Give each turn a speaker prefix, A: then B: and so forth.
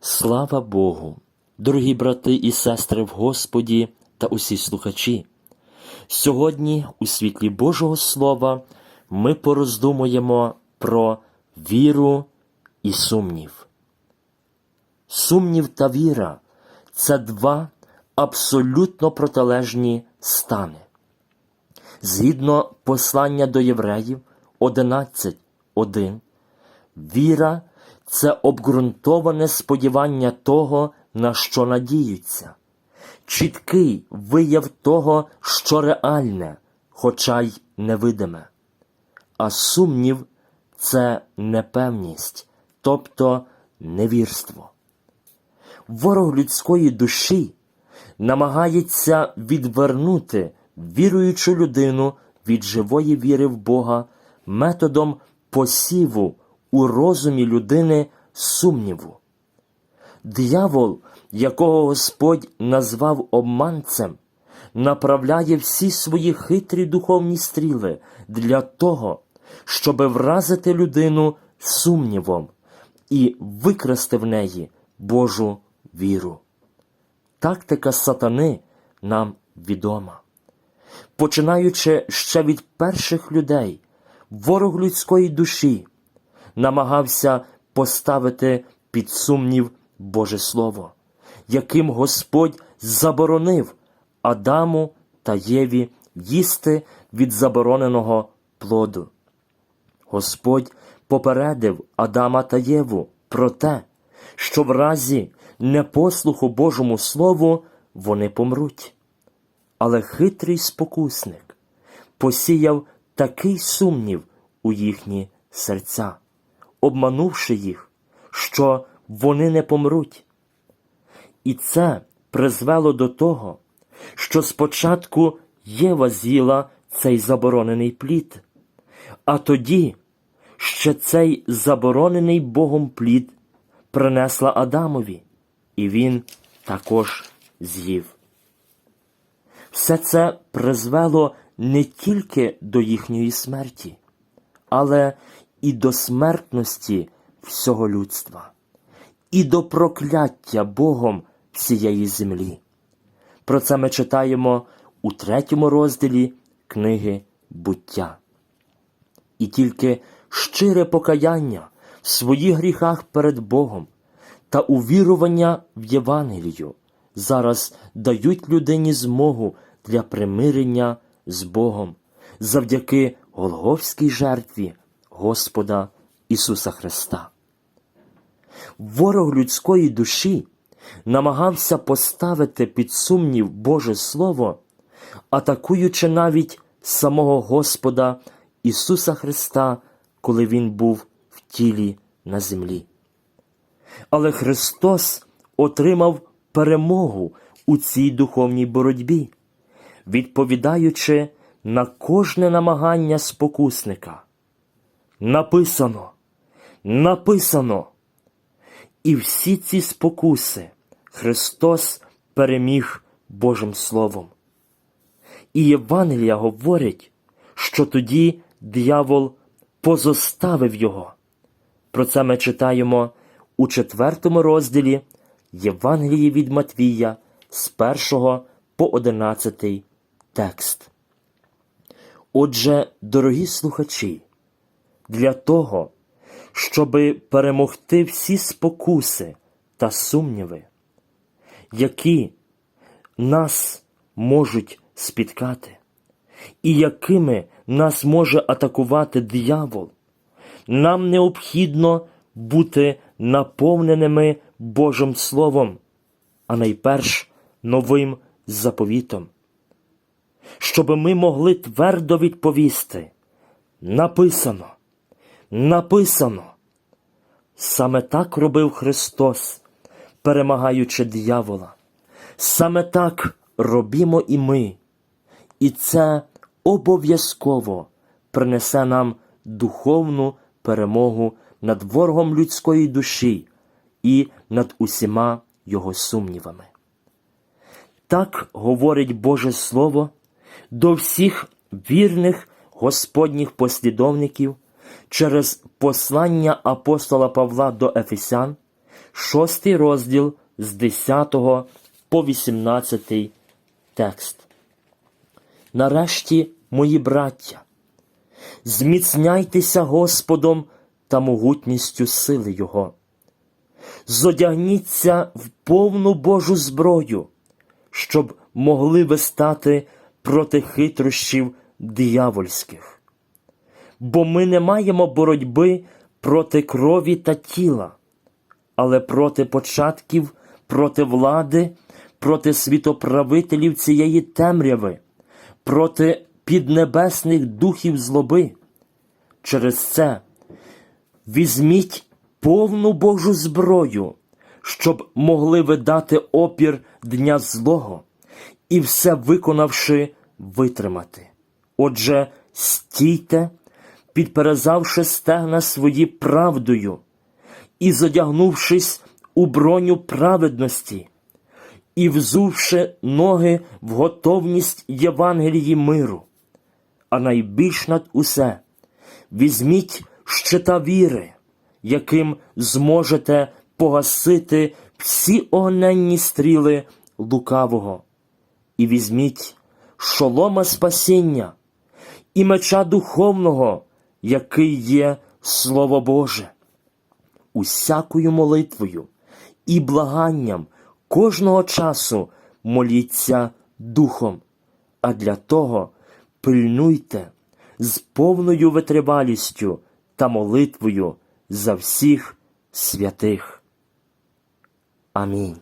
A: Слава Богу, дорогі брати і сестри в Господі та усі слухачі. Сьогодні, у світлі Божого Слова, ми пороздумуємо про віру і сумнів. Сумнів та віра це два абсолютно протилежні стани. Згідно послання до євреїв 11.1, віра це обґрунтоване сподівання того, на що надіються, чіткий вияв того, що реальне, хоча й невидиме. А сумнів це непевність, тобто невірство. Ворог людської душі намагається відвернути віруючу людину від живої віри в Бога методом посіву у розумі людини сумніву. Диявол, якого Господь назвав обманцем, направляє всі свої хитрі духовні стріли для того, щоби вразити людину сумнівом і викрасти в неї Божу віру. Тактика сатани нам відома. Починаючи ще від перших людей, ворог людської душі намагався поставити під сумнів Боже Слово, яким Господь заборонив Адаму та Єві їсти від забороненого плоду. Господь попередив Адама та Єву про те, що в разі непослуху Божому Слову вони помруть. Але хитрий спокусник посіяв такий сумнів у їхні серця, обманувши їх, що вони не помруть. І це призвело до того, що спочатку Єва з'їла цей заборонений плід, а тоді ще цей заборонений Богом плід принесла Адамові, і він також з'їв. Все це призвело не тільки до їхньої смерті, але і до смертності всього людства, і до прокляття Богом всієї землі. Про це ми читаємо у третьому розділі книги буття. І тільки щире покаяння в своїх гріхах перед Богом та увірування в Євангелію зараз дають людині змогу для примирення з Богом завдяки Голговській жертві Господа Ісуса Христа. Ворог людської душі намагався поставити під сумнів Боже Слово, атакуючи навіть самого Господа Ісуса Христа, коли Він був в тілі на землі. Але Христос отримав перемогу у цій духовній боротьбі, відповідаючи на кожне намагання спокусника. Написано, написано. І всі ці спокуси Христос переміг Божим Словом. І Євангелія говорить, що тоді диявол позоставив його. Про це ми читаємо у четвертому розділі Євангелії від Матвія з першого по одинадцятий текст. Отже, дорогі слухачі, для того, щоби перемогти всі спокуси та сумніви, які нас можуть спіткати, і якими нас може атакувати диявол, нам необхідно бути наповненими Божим Словом, а найперш новим заповітом, щоб ми могли твердо відповісти написано, написано. Саме так робив Христос, перемагаючи диявола. Саме так робімо і ми. І це обов'язково принесе нам духовну перемогу над ворогом людської душі і над усіма його сумнівами. Так говорить Боже Слово до всіх вірних Господніх послідовників через послання апостола Павла до Ефесян, шостий розділ з 10 по 18 текст. Нарешті, мої браття, зміцняйтеся Господом та могутністю сили Його. Зодягніться в повну Божу зброю, щоб могли ви стати проти хитрощів диявольських. Бо ми не маємо боротьби проти крові та тіла, але проти початків, проти влади, проти світоправителів цієї темряви, проти піднебесних духів злоби. Через це візьміть повну Божу зброю, щоб могли ви дати опір дня злого і все виконавши витримати. Отже, стійте, підперезавши стегна свої правдою і задягнувшись у броню праведності, і взувши ноги в готовність Євангелії миру, а найбільш над усе візьміть щита віри, яким зможете погасити всі огненні стріли лукавого, і візьміть шолома спасіння і меча духовного, який є Слово Боже усякою молитвою і благанням кожного часу моліться духом, а для того пильнуйте з повною витривалістю та молитвою за всіх святих. Амінь.